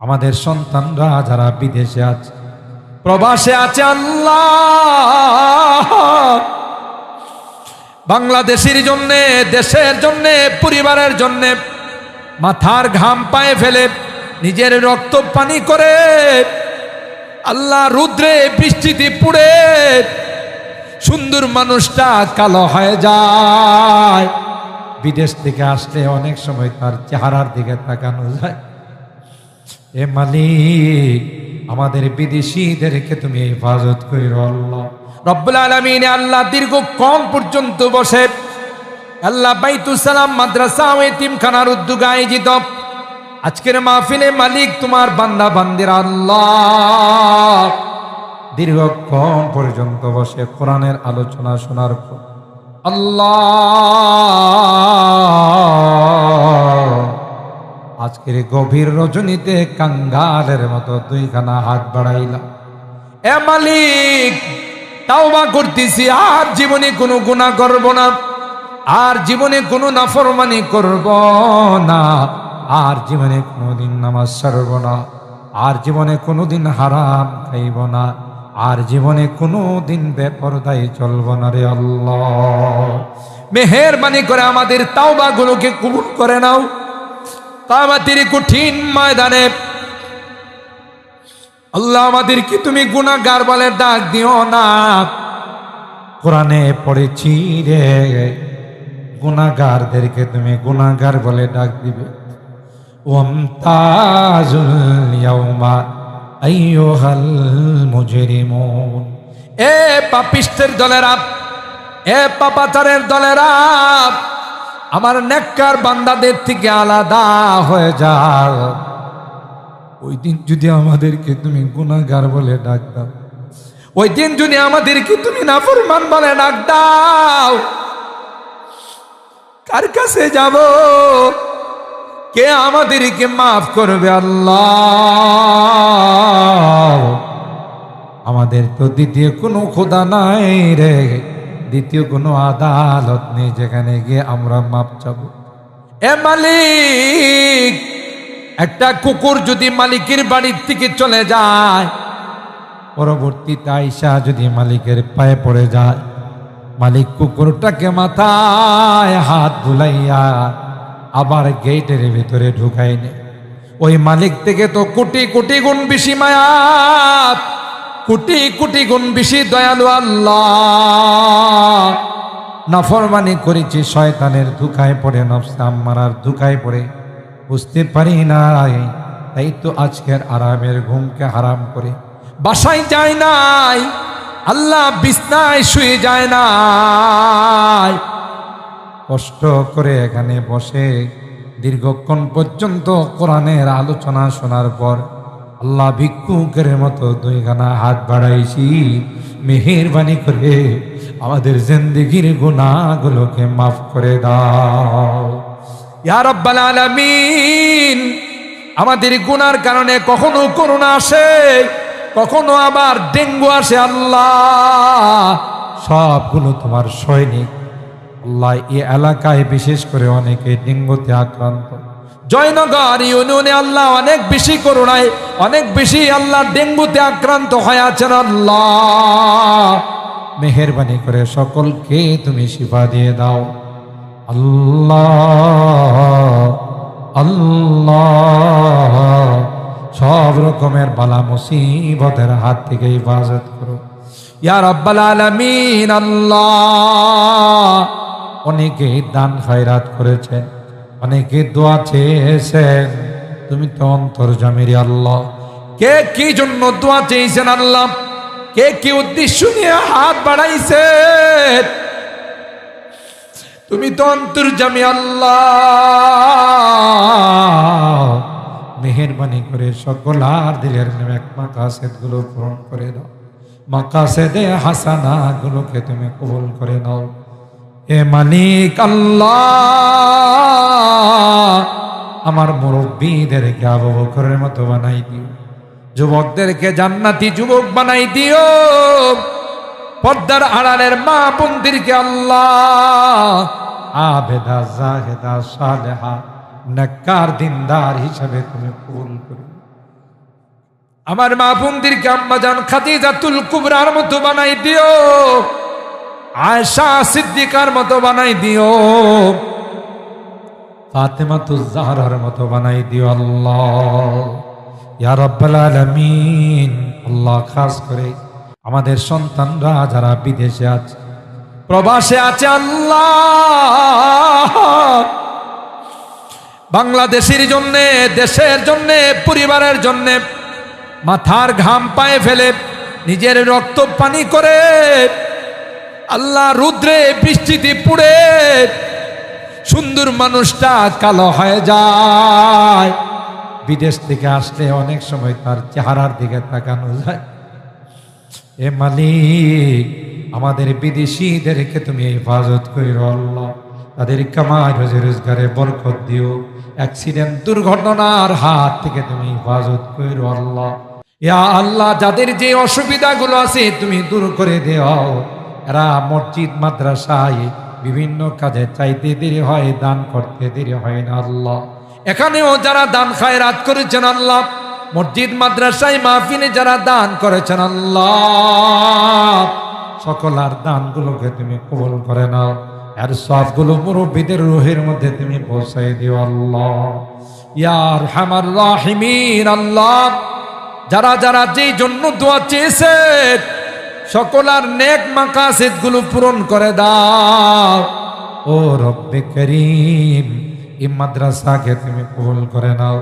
আমাদের সন্তানরা যারা বিদেশে আছে, প্রবাসে আছে আল্লাহ। বাংলাদেশের জন্য, দেশের জন্য, পরিবারের জন্য মাথার ঘাম পায়ে ফেলে নিজের রক্ত পানি করে আল্লাহ রুদ্রে বৃষ্টিতে পুড়ে সুন্দর মানুষটা কালো হয়ে যায়। বিদেশ থেকে আসলে অনেক সময় তার চেহারার দিকে তাকানো যায়। এ মালিক, আমাদের বিদেশিদেরকে তুমি হেফাজত করি আল্লাহ। রব্বুল আলমিন আল্লাহ দীর্ঘক্ষণ পর্যন্ত বসে। আল্লাহ বাইতুসালাম মাদ্রাসা ও এতিমখানার উদ্যোগ আয়োজিত। আজকের মাহফিলে মালিক তোমার বান্দা বান্দির আল্লাহ। দীর্ঘক্ষণ পর্যন্ত বসে কোরআনের আলোচনা শোনার পর। আল্লাহ। আজকের গভীর রজনীতে কাঙ্গালের মতো দুইখানা হাত বাড়াইলাম। এ মালিক, তাওবা করতেছি, আর জীবনে কোনো গুনাহ করব না, আর জীবনে কোনো নাফরমানি করব না, আর জীবনে কোনোদিন নামাজ ছাড়ব না, আর জীবনে কোনোদিন হারাম খাইব না, আর জীবনে কোনোদিন বেপরদায় চলব না রে আল্লাহ। মেহেরবানি করে আমাদের তাওবাগুলোকে কবুল করে নাও। কামাতির কঠিন ময়দানে। আল্লাহ আমাদেরকে তুমি গুনাহগার বলে ডাক দিও না। কোরআনে পড়েছি রে গুনাহগারদেরকে তুমি গুনাহগার বলে ডাক দিবে। ওমতাজুল ইয়াউমা আইয়ুহাল মুজরিমুন। এ পাপিষ্টের দলেরা এ পাপাচারের দলেরা আমার নেককার বান্দাদের থেকে আলাদা হয়ে যাও। ওই দিন যদি আমাদেরকে তুমি গুনাহগার বলে ডাক দাও। ওই দিন যদি আমাদেরকে তুমি নাফরমান বলে ডাক দাও। কার কাছে যাব? কে আমাদেরকে মাফ করবে আল্লাহ? আমাদের তো দ্বিতীয় কোনো খোদা নাই রে। দ্বিতীয় কোনো আদালত নেই যেখানে গিয়ে আমরা মাপ চাবো। এ মালিক, একটা কুকুর যদি মালিকের বাড়ির থেকে চলে যায়, পরবর্তীতে আইসা যদি মালিকের পায়ে পড়ে যায়, মালিক কুকুরটাকে মাথায় হাত বুলাইয়া আবার গেটের ভিতরে ঢুকাই ওই মালিক থেকে তো কোটি কোটি গুণ বেশি মায়াত কোটি কোটি গুণ বেশি দয়ালু আল্লাহ। নাফরমানি করেছি শয়তানের ধুকায় পড়ে নফসাম মারার ধুকায় পড়ে। বুঝতে পারি নাই, তাই তো আজকের আরামের ঘুমকে হারাম করে। বাসায় যায় নাই, আল্লাহ বিছনায় শুয়ে যায় নাই। কষ্ট করে এখানে বসে দীর্ঘক্ষণ পর্যন্ত কোরআনের আলোচনা শোনার পর আল্লাহ ভিক্ষুকের মতো দুইখানা হাত বাড়াইছি, মেহেরবানি করে আমাদের জিন্দগির গুণাগুলোকে মাফ করে দাও। ইয়া রব্বাল আলামিন, আমাদের গুনার কারণে কখনো করোনা আসে, কখনো আবার ডেঙ্গু আসে আল্লাহ। সবগুলো তোমার সৈনিক। আল্লাহ এই এলাকায় বিশেষ করে অনেকে ডেঙ্গুতে আক্রান্ত। জয়নগর ইউনিয়নে আল্লাহ অনেক বেশি করোনায় অনেক বেশি আল্লাহ ডেঙ্গুতে আক্রান্ত হয়ে আছেন আল্লাহ। মেহরবানি করে সকলকে তুমি শিফা দিয়ে দাও। আল্লাহ আল্লাহ, সব রকমের বালা মুসিবতের হাত থেকে হেফাজত করো। ইয়া রব্বাল আলামিন, আল্লাহ, অনেকে দান খয়রাত করেছেন। অনেকে দোয়া চেয়েছেন। তুমি তো অন্তর জামিরি আল্লাহ। কে কি জন্য দোয়া চেয়েছেন আল্লাহ? কে কি উদ্দেশ্য নিয়ে হাত বাড়াইছে? তুমি তো অন্তর্জামী আল্লাহ। মেহরবানি করে সকল আর দিলের এক মাকাসেদগুলো পূরণ করে দাও। মাকাসেদে হাসানা গুলোকে তুমি কবুল করে নাও। এ মালিক আল্লাহ, আমার মুরব্বীদেরকে আবু বকরের মতো বানাই দিও। যুবকদেরকে জান্নাতি যুবক বানাই দিও। পর্দার আড়ালের মা বন্দিরকে আল্লাহ, আবেদা, জাহেদা, সালেহা, নেককার, দিনদার হিসাবে তুমি কবুল করো। আমার মা বোনদেরকে আম্মাজান খাদিজাতুল কুবরার মতো বানাই দিও। আয়সা সিদ্দিকার মতো বানাই দিও। ফাতেমাতু জাহরার মতো বানাই দিও আল্লাহ। আল্লাহ খাস করে আমাদের সন্তানরা যারা বিদেশে আছে, প্রবাসে আছে আল্লাহ। বাংলাদেশের জন্যে, দেশের জন্যে, পরিবারের জন্যে মাথার ঘাম পায়ে ফেলে নিজের রক্ত পানি করে আল্লাহ রুদ্রে বৃষ্টিতে পুড়ে সুন্দর মানুষটা কালো হয়ে যায়। বিদেশ থেকে আসলে অনেক সময় তার চেহারার দিকে তাকানো যায়। এ মালিক, আমাদের বিদেশিদেরকে তুমি হেফাজত করিও আল্লাহ। তাদের কামাই রোজে রোজগারে বরকত দিও। অ্যাক্সিডেন্ট, দুর্ঘটনার হাত থেকে তুমি হেফাজত করিও আল্লাহ। ইয়া আল্লাহ, যাদের যে অসুবিধাগুলো আছে, তুমি দূর করে দেও। এরা মসজিদ, মাদ্রাসায় বিভিন্ন কাজে চাইতে দেরি হয়, দান করতে দেরি হয় না আল্লাহ। এখানেও যারা দান খায় রাত করেছেন আল্লাহ, মসজিদ, মাদ্রাসায় মাহফিলে যারা দান করেছেন আল্লাহ, সকল আর দানগুলোকে তুমি কবল করে নাও। আর সবগুলো মুরব্বীদের রুহের মধ্যে তুমি পৌঁছাই দিও আল্লাহ। ইয়ার হামার রাহিমিন আল্লাহ, যারা যারা যেই জন্য দোয়া চেয়েছে সকল আর নেক মাকাসিদগুলো পূরণ করে দাও। ও রব্বে করিম, এই মাদ্রাসাকে তুমি কবুল করে নাও।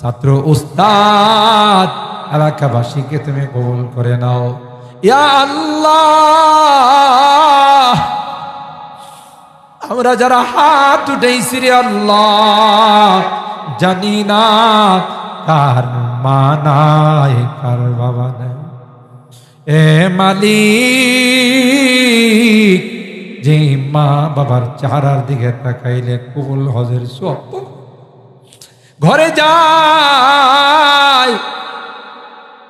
ছাত্র, উস্তাদ, এলাকাবাসীকে তুমি কবুল করে নাও। ইয়া আল্লাহ, আমরা যারা হাত উঠেছি রে আল্লাহ, জানি না কার মা নাই কার বাবা নাই। এ মালিক যে মা বাবার চেহারার দিকে তাকাইলে কুবুল হজের সব। ঘরে যায়,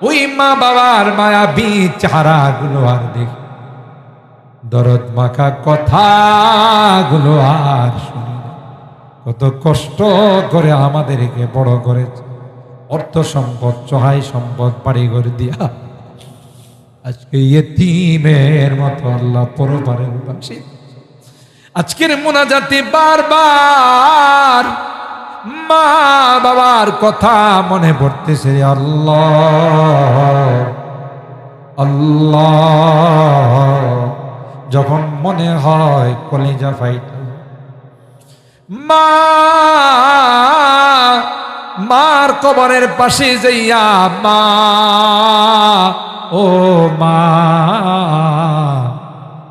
ওই মা বাবার মায়া বি চেহারা গুলো আর দেখি। দরদ মাখা কথাগুলো আর শুনি কত কষ্ট করে আমাদেরকে বড় করেছে। অর্থ সম্পদ, সহায় সম্পদ বাড়ি করে দিয়া আজকে ইয়েতিমের মতো আল্লাহ পরবারের বাসী। আজকের মোনাজাতে বারবার মা বাবার কথা মনে পড়তেছে, আল্লাহ আল্লাহ, যখন মনে হয় কলিজা ফাইট। মা, মার কবরের পাশে যাইয়া মা ও মা।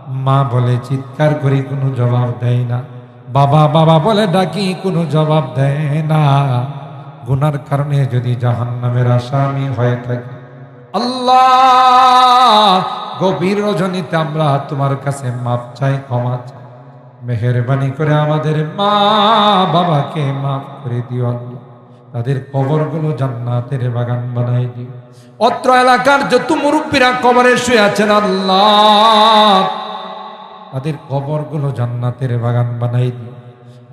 মা বলে, চিৎকার করি, কোনো জবাব দেয় না। বাবা বাবা বলে, ডাকি, কোনো জবাব দেয় না। গুনার কারণে যদি জাহান্নামের আসামি হয়ে থাকে। আল্লাহ, গভীর রজনীতে আমরা তোমার কাছে মাপ চাই, ক্ষমা চাই। মেহরবানি করে আমাদের মা বাবাকে মাফ করে দিও আল্লাহ। তাদের কবরগুলো জান্নাতের বাগান বানাই দিও। অত্র এলাকার যত মুরব্বীরা কবরে শুয়ে আছেন, আল্লাহ তাদের কবরগুলো জান্নাতের বাগান বানাই দিও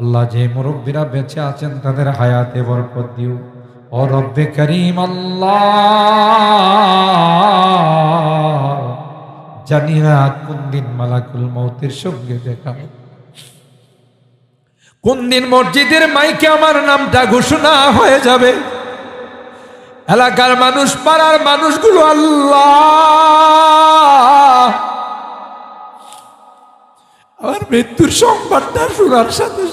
আল্লাহ যে মুরব্বীরা বেঁচে আছেন, তাদের হায়াতে বরকত দিও। ও রব্বে করিম, আল্লাহ জানি না কোন দিন মালাকুল মৌতের সঙ্গে দেখা। কোন দিন মসজিদের মাইকে আমার নামটা ঘোষণা হয়ে যাবে। এলাকার মানুষ, পাড়ার মানুষগুলো আল্লাহ। আমার মৃত্যুর সংবাদটা শোনার সাথে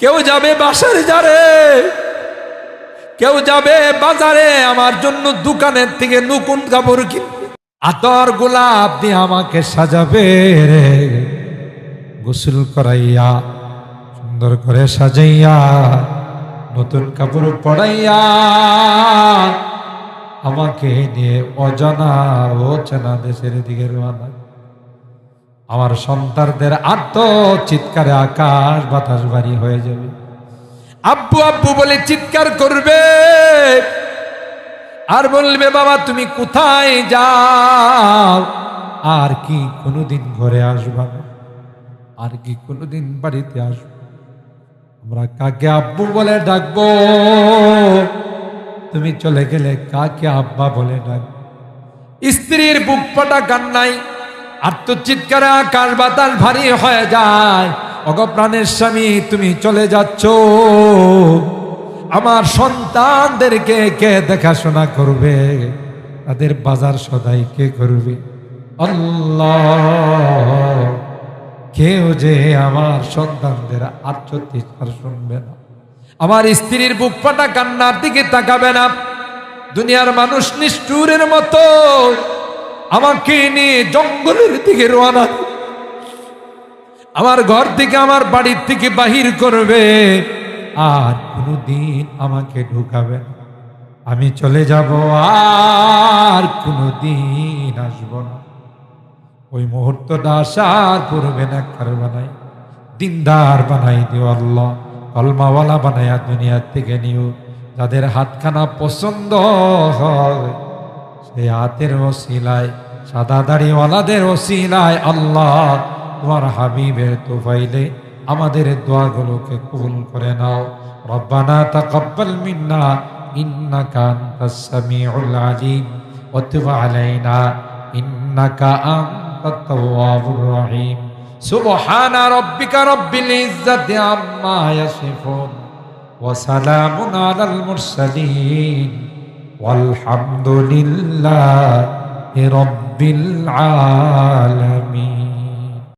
কেউ যাবে বাসারে যারে কেউ যাবে বাজারে, আমার জন্য দোকানের থেকে নতুন কাপড় কিনবে। আতর গোলাপ দিয়ে আমাকে সাজাবে রে। গোসল করাইয়া, সুন্দর করে সাজাইয়া নতুন কাপড় পড়াইয়া আমাকে নিয়ে অজানা ও চেনা দেশের দিকে রওনা। আমার সন্তানদের আত্ম চিৎকারে আকাশ বাতাস বাড়ি হয়ে যাবে। আব্বু আব্বু বলে চিৎকার করবে। আর বলবে, বাবা, তুমি কোথায় যাও? আর কি কোনোদিন ঘরে আসবা আর কি কোনোদিন বাড়িতে আসব আমরা কাকে আব্বু বলে ডাকবো? তুমি চলে গেলে কাকে আব্বা বলে ডাক? স্ত্রীর বুক ফাটা কান্নাই আত্মচিৎকারে আকাশ বাতাস ভারী হয়ে যায়। অগ প্রাণের স্বামী, তুমি চলে যাচ্ছ। আমার সন্তানদেরকে কে দেখাশোনা করবে? তাদের বাজার সদাই কে করবে? আল্লাহ। কেউ যে আমার সন্তানদের আত্মচিৎকার শুনবে না। আমার স্ত্রীর বুক ফাটা, কান্নার দিকে তাকাবে না। দুনিয়ার মানুষ নিষ্ঠুরের মতো। আমাকে নিয়ে জঙ্গলের দিকে রোয়ানা আমার ঘর থেকে আমার বাড়ির থেকে বাহির করবে। আর কোনোদিন আমাকে ঢুকাবে আমি চলে যাব, আর কোনোদিন আসব না। ওই মুহূর্তটা আসার পূর্বে না কার বানাই, দিনদার বানাই দিও আল্লাহ, কলমাওয়ালা বানাইয়া দুনিয়ার থেকে নিও। যাদের হাতখানা পছন্দ হয়, সেই হাতের ওসিলায়, সাদা দাড়িওয়ালাদের ওসিলায় আল্লাহ তোমার হাবিবের তো তোফাইলে আমাদের দোয়াগুলোকে কবুল করে নাও। রব্বানা তাকাব্বাল মিন্না, ইন্নাকা আনতাস সামিউল আলিম ওয়া তুব আলাইনা, ইন্নাকা তাওয়াবুর রহিম সুবহান রাব্বিকা রব্বিল ইজ্জাতি আম্মা ইয়াসিফুন ওয়া সালামুন আলাল মুরসালিন والحمد لله رب العالمين